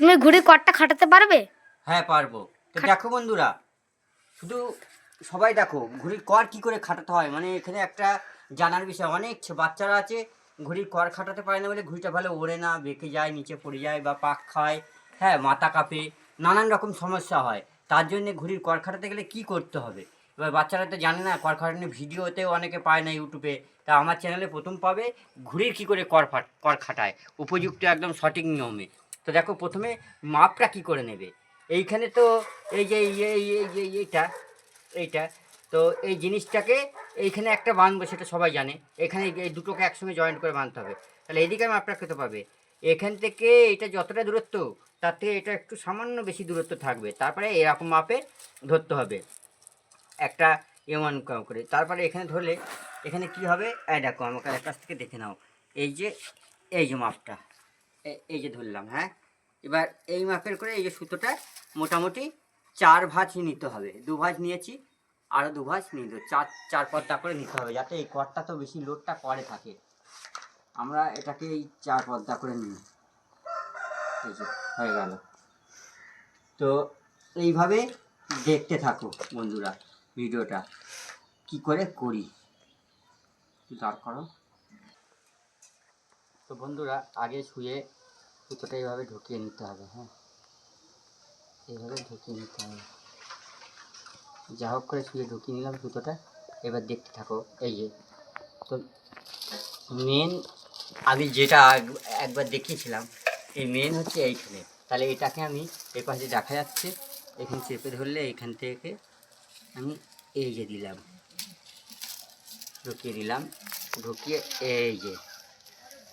তুমি ঘুড়ি কটটা খাটাতে পারবে? হ্যাঁ পারব। তো দেখো বন্ধুরা শুধু সবাই দেখো ঘুড়ির কর কি করে খাটাতে হয়? মানে এখানে একটা জানার বিষয় অনেক বাচ্চারা আছে ঘুড়ির কর খাটাতে পারে না বলে ঘুড়িটা ভালো ওড়ে না বেঁকে যায় নিচে পড়ে যায় বা পাক খায় হ্যাঁ মাথা কাঁপে নানান রকম সমস্যা হয়। তার জন্য ঘুড়ির কর খাটাতে গেলে কি করতে হবে? এবার বাচ্চারা তো জানে না কর খাটানোর ভিডিওতেও অনেকে পায় না ইউটিউবে। তা আমার চ্যানেলে প্রথম পাবে ঘুড়ির কি করে কর ফাট কর খাটায়। উপযুক্ত একদম সঠিক নিয়মে। তো দেখো প্রথমে মাপটা কি করে নেবে? এইখানে তো এই যে, এই এই এই যে এইটা এইটা, তো এই জিনিসটাকে এইখানে একটা বাঁধবো, সেটা সবাই জানে। এখানে এই দুটোকে একসঙ্গে জয়েন্ট করে বাঁধতে হবে। তাহলে এদিকে আপনার খেতে পাবে? এখান থেকে এটা যতটা দূরত্ব, তার থেকে এটা একটু সামান্য বেশি দূরত্ব থাকবে। তারপরে এরকম মাপে ধরতে হবে। একটা এমন করে। তারপরে এখানে ধরলে, এখানে কি হবে? এই দেখো, আমাকে কাছ থেকে দেখে নাও। এই যে এই যে মাপটা। এই যে ধরলাম হ্যাঁ? এবার এই মাপের করে এই যে সুতোটা মোটামুটি চার ভাঁজ নিতে হবে। দু ভাঁজ নিয়েছি আরও দু ভাঁজ নিয়ে চার চার পর্দা করে নিতে হবে যাতে এই করটা তো বেশি লোডটা করে থাকে। আমরা এটাকে এই চার পর্দা করে নিই। হয়ে গেল। তো এইভাবে দেখতে থাকো বন্ধুরা ভিডিওটা। কি করে করি? দাঁড় করো তো বন্ধুরা, আগে শুয়ে সুতোটা এইভাবে ঢুকিয়ে নিতে হবে হ্যাঁ? এইভাবে ঢুকিয়ে নিতে হবে। যা হোক করে শুয়ে ঢুকিয়ে নিলাম সুতোটা এবার দেখতে থাকো, এই যে। তো মেন আমি যেটা একবার দেখিয়েছিলাম, এই মেন হচ্ছে এইখানে। তাহলে এটাকে আমি এই পাশে দেখা যাচ্ছে। এখানে চেপে ধরলে এখান থেকে আমি এই যে দিলাম। ঢুকিয়ে দিলাম। ঢুকিয়ে এই যে।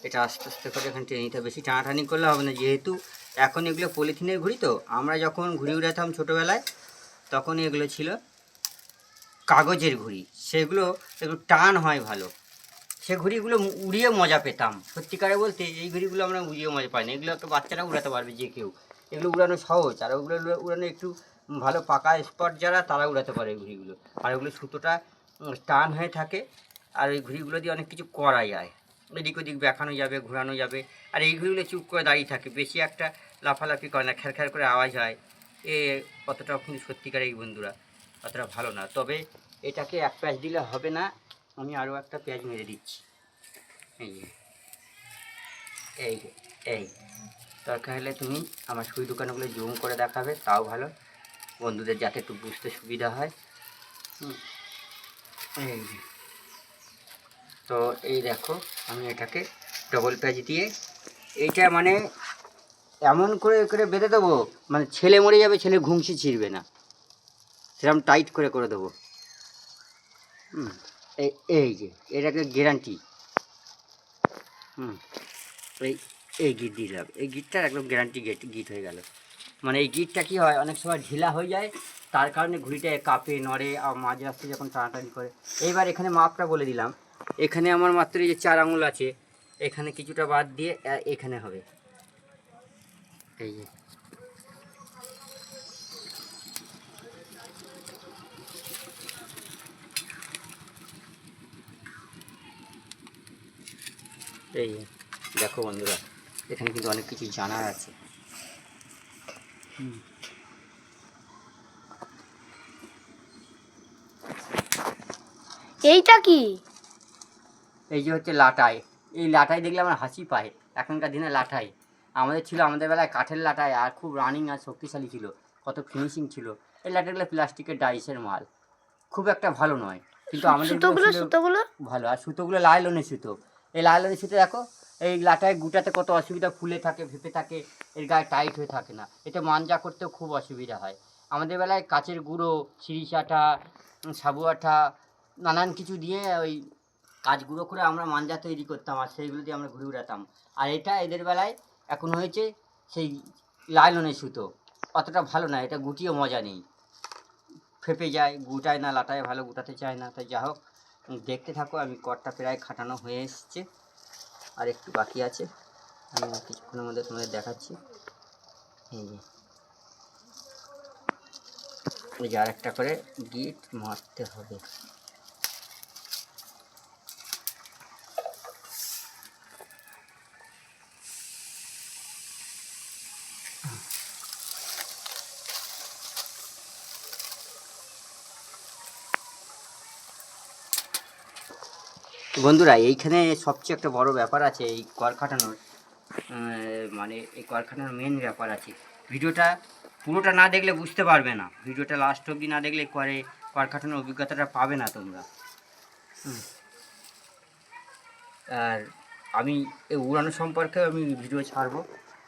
এটা আস্তে আস্তে করে এখানে টেনে নিতে হবে বেশি টানাটানি করলে হবে না। যেহেতু এখন এগুলো পলিথিনের ঘুড়ি তো, আমরা যখন ঘুড়ি উড়াতাম ছোটোবেলায়, তখন এগুলো ছিল কাগজের ঘুড়ি। সেগুলো একটু টান হয় ভালো। সে ঘুড়িগুলো উড়িয়ে মজা পেতাম। সত্যিকারে বলতে এই ঘুড়িগুলো আমরা উড়িয়ে মজা পাই না। এগুলো তো বাচ্চারা উড়াতে পারবে, যে কেউ। এগুলো উড়ানো সহজ। আর ওগুলো উড়ানো একটু ভালো পাকা স্পট যারা, তারা উড়াতে পারে এই ঘুড়িগুলো। আর ওগুলো সুতোটা টান হয়ে থাকে। আর ওই ঘুড়িগুলো দিয়ে অনেক কিছু করা যায়। এদিক ওদিক দেখানো যাবে ঘোরানো যাবে। আর এই ঘুড়িগুলো চুপ করে দাঁড়িয়ে থাকে। বেশি একটা লাফালাফি করে না খ্যার করে আওয়াজ হয়। এ অতটা কিন্তু সত্যিকার এই বন্ধুরা অতটা ভালো না। তবে এটাকে এক প্যাঁচ দিলে হবে না আমি আরও একটা পেঁয়াজ মেরে দিচ্ছি। এই এই এই। দরকার হলে তুমি আমার সুই দোকানগুলো জুম করে দেখাবে তাও ভালো। বন্ধুদের যাতে একটু বুঝতে সুবিধা হয়। হুম, এই তো এই দেখো, আমি এটাকে ডবল পেঁয়াজ দিয়ে, এইটা মানে এমন করে করে বেঁধে দেবো মানে ছেলে মরে যাবে, ছেলে ঘুমসি ছিঁড়বে না। সেরকম টাইট করে করে দেবো। হুম, এই এই যে, এটাকে গ্যারান্টি হুম, এই এই গিট দিলাম। এই গিটটার একদম গ্যারান্টি গেট গিট হয়ে গেল। মানে এই গিটটা কি হয়, অনেক সময় ঢিলা হয়ে যায়, তার কারণে ঘুড়িটা কাঁপে, নড়ে আর মাঝে আসতে যখন টানাটানি করে। এইবার এখানে মাপটা বলে দিলাম। এখানে আমার মাত্র এই যে চার আঙুল আছে, এখানে কিছুটা বাদ দিয়ে এখানে হবে। এই যে। এই দেখো বন্ধুরা, এখানে কিন্তু অনেক কিছু জানার আছে। এইটা কি? এই যে হচ্ছে লাটাই। এই লাটাই দেখলে আমার হাসি পায় এখনকার দিনে লাটাই। আমাদের ছিল আমাদের বেলায় কাঠের লাটাই আর খুব রানিং আর শক্তিশালী ছিল কত ফিনিশিং ছিল। এই লাটাইগুলো প্লাস্টিকের ডাইসের মাল। খুব একটা ভালো নয় কিন্তু আমাদের সুতোগুলো সুতোগুলো? ভালো। আর সুতোগুলো লাইলনের সুতো। এই লাইলনের সুতো দেখো এই লাটায় গুটাতে কত অসুবিধা ফুলে থাকে ভেপে থাকে এর গায়ে টাইট হয়ে থাকে না। এতে মানজা করতেও খুব অসুবিধা হয়। আমাদের বেলায় কাচের গুঁড়ো সিরিশ আঠা সাবু আঠা নানান কিছু দিয়ে ওই কাজ গুঁড়ো করে আমরা মাঞ্জা তৈরি করতাম আর সেইগুলো দিয়ে আমরা ঘুরে উড়াতাম আর এটা এদের বেলায় এখন হয়েছে সেই লাইলনের সুতো। অতটা ভালো না, এটা গুটিয়ে মজা নেই। ফেপে যায়, গুটায় না, লাটায় ভালো, গুটাতে চায় না। তাই যা হোক, দেখতে থাকো, আমি কটটা প্রায় খাটানো হয়ে এসছে। আর একটু বাকি আছে। আমি কিছুক্ষণের মধ্যে তোমাদের দেখাচ্ছি। এই যে। এই যে করে গিট মারতে হবে। বন্ধুরা, এইখানে সবচেয়ে একটা বড় ব্যাপার আছে এই কর মানে এই কর মেন ব্যাপার আছে। ভিডিওটা পুরোটা না দেখলে বুঝতে পারবে না। ভিডিওটা লাস্ট অবধি না দেখলে করে কর অভিজ্ঞতাটা পাবে না তোমরা। আর আমি এই উড়ানো সম্পর্কে আমি ভিডিও ছাড়বো,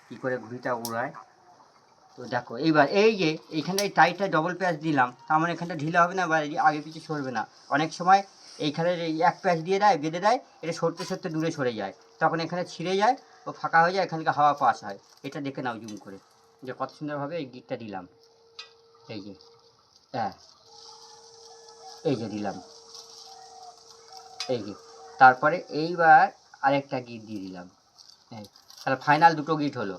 কী করে ঘুড়িটা উড়ায়। তো দেখো, এইবার এই যে এইখানে এই টাইটটা ডবল প্যাচ দিলাম, তার মানে এখানটা ঢিলা হবে না বা আগে পিছিয়ে সরবে না। অনেক সময় এইখানে এই এক প্যাচ দিয়ে দেয়, বেঁধে দেয়, এটা সরতে সরতে দূরে সরে যায়। তখন এখানে ছিঁড়ে যায় ও ফাঁকা হয়ে যায় এখানকে হাওয়া পাস হয়। এটা দেখে নাও জুম করে। যে কত সুন্দরভাবে এই গিটটা দিলাম। এই যে হ্যাঁ। এই যে দিলাম। এই যে, তারপরে এইবার আরেকটা গিট দিয়ে দিলাম। এই তাহলে ফাইনাল দুটো গিট হলো।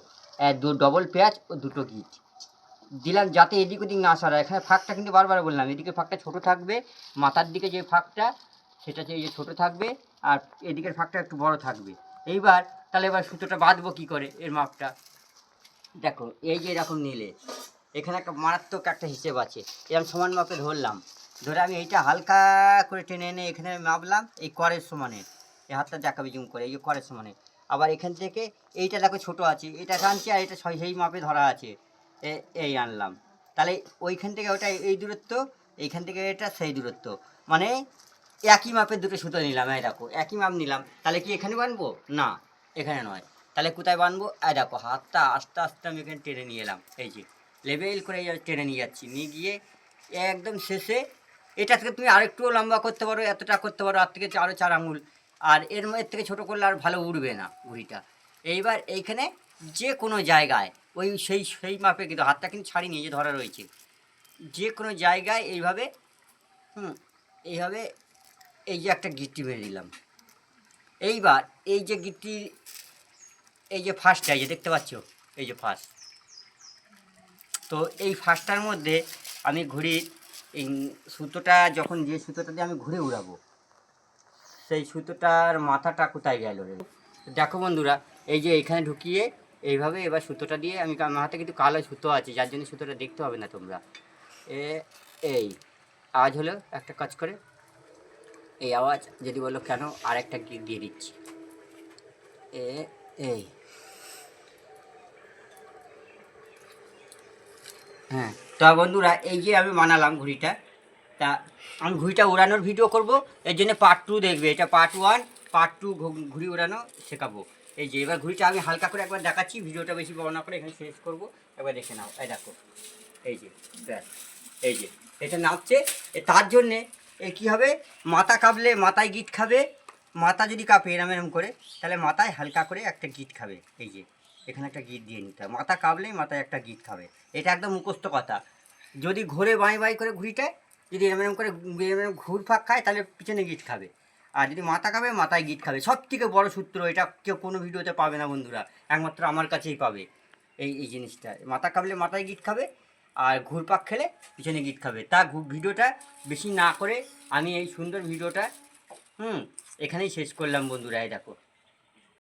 ডবল পেঁয়াজ ও দুটো গিট। দিলাম যাতে এদিক ওদিক না সরা এখানে ফাঁকটা কিন্তু বারবার বললাম, এদিকে ফাঁকটা ছোট থাকবে, মাথার দিকে যে ফাঁকটা সেটা হচ্ছে এই যে ছোটো থাকবে আর এদিকের ফাঁকটা একটু বড় থাকবে। এইবার তাহলে এবার সুতোটা বাঁধবো কী করে এর মাপটা? দেখো, এই যে এরকম নিলে, এখানে একটা মারাত্মক একটা হিসেব আছে। এরকম সমান মাপে ধরলাম। ধরে আমি এইটা হালকা করে টেনে এনে এখানে মাপলাম, এই করের সমানে। এই হাতটা দেখাবে জুম করে, এই যে করের সমানে। আবার এখান থেকে এইটা দেখো ছোট আছে, এটা টানছি আর এটা সেই- মাপে ধরা আছে। এই আনলাম। তাহলে ওইখান থেকে ওটা এই দূরত্ব, এইখান থেকে এটা সেই দূরত্ব। মানে একই মাপের দুটো সুতো নিলাম, এই দেখো, একই মাপ নিলাম। তাহলে কি এখানে বানবো? না, এখানে নয়। তাহলে কোথায় বানবো? এই দেখো, হাতটা আস্তে আস্তে আমি এখানে টেনে নিয়ে এলাম। এই যে লেবেল করে টেনে নিয়ে যাচ্ছি। নিয়ে গিয়ে একদম শেষে, এটা থেকে তুমি আরেকটুও লম্বা করতে পারো, এতটা করতে পারো আর থেকে আরও চার আঙুল। আর এর মধ্যে থেকে ছোটো করলে আর ভালো উড়বে না ঘুড়িটা। এইবার এইখানে যে কোনো জায়গায়, ওই সেই সেই মাপে কিন্তু, হাতটা কিন্তু ছাড়িয়ে নিয়ে যে ধরা রয়েছে, যে কোনো জায়গায় এইভাবে, হুম, এইভাবে এই যে একটা গিট্টি মেরে দিলাম। এইবার এই যে গিট্টি, এই যে ফার্স্টটা এই যে দেখতে পাচ্ছ? এই যে ফার্স্ট তো এই ফার্স্টটার মধ্যে আমি ঘুড়ির এই সুতোটা যখন যে সুতোটা দিয়ে আমি ঘুরে উড়াবো, সেই সুতোটার মাথাটা কোথায় গেল রে? দেখো বন্ধুরা, এই যে এখানে ঢুকিয়ে এইভাবে এবার সুতোটা দিয়ে আমি আমার হাতে কিন্তু কালো সুতো আছে, যার জন্য সুতোটা দেখতে হবে না তোমরা। এ, এই, আজ হলো একটা কাজ করে এই আওয়াজ যদি বলো কেন আর একটা গিট দিয়ে দিচ্ছি? এ, এই। হ্যাঁ তা বন্ধুরা, এই যে আমি বানালাম ঘুড়িটা, তা আমি ঘুড়িটা উড়ানোর ভিডিও করব, এর জন্য পার্ট টু দেখবে। এটা পার্ট ওয়ান পার্ট টু ঘুড়ি উড়ানো শেখাবো। এই যে, এবার ঘুড়িটা আমি হালকা করে একবার দেখাচ্ছি, ভিডিওটা বেশি বড় না করে এখানে শেষ করব। একবার দেখে নাও, এই দেখো, এই যে, ব্যাস, এই যে, এটা নাচছে তার জন্যে এ কী হবে? মাথা কাঁপলে মাথায় গিট খাবে। মাথা যদি কাঁপে এরম এরম করে, তাহলে মাথায় হালকা করে একটা গিট খাবে। এই যে, এখানে একটা গিট দিয়ে নিতে হবে। মাথা কাঁপলেই মাথায় একটা গিট খাবে। এটা একদম মুখস্থ কথা। যদি ঘুরে বাঁই বাঁই করে ঘুরিটায় যদি এরম এরম করে এরম এরম ঘুর ফাঁক খায়, তাহলে পিছনে গিট খাবে। আর যদি মাথা খাবে মাথায় গিট খাবে। সব থেকে বড় সূত্র, এটা কেউ কোনো ভিডিওতে পাবে না বন্ধুরা। একমাত্র আমার কাছেই পাবে এই এই জিনিসটা। মাথা কাঁপলে মাথায় গিট খাবে আর ঘুরপাক খেলে পিছনে গিট খাবে। তা ভিডিওটা বেশি না করে আমি এই সুন্দর ভিডিওটা, হুম, এখানেই শেষ করলাম বন্ধুরা, এই দেখো।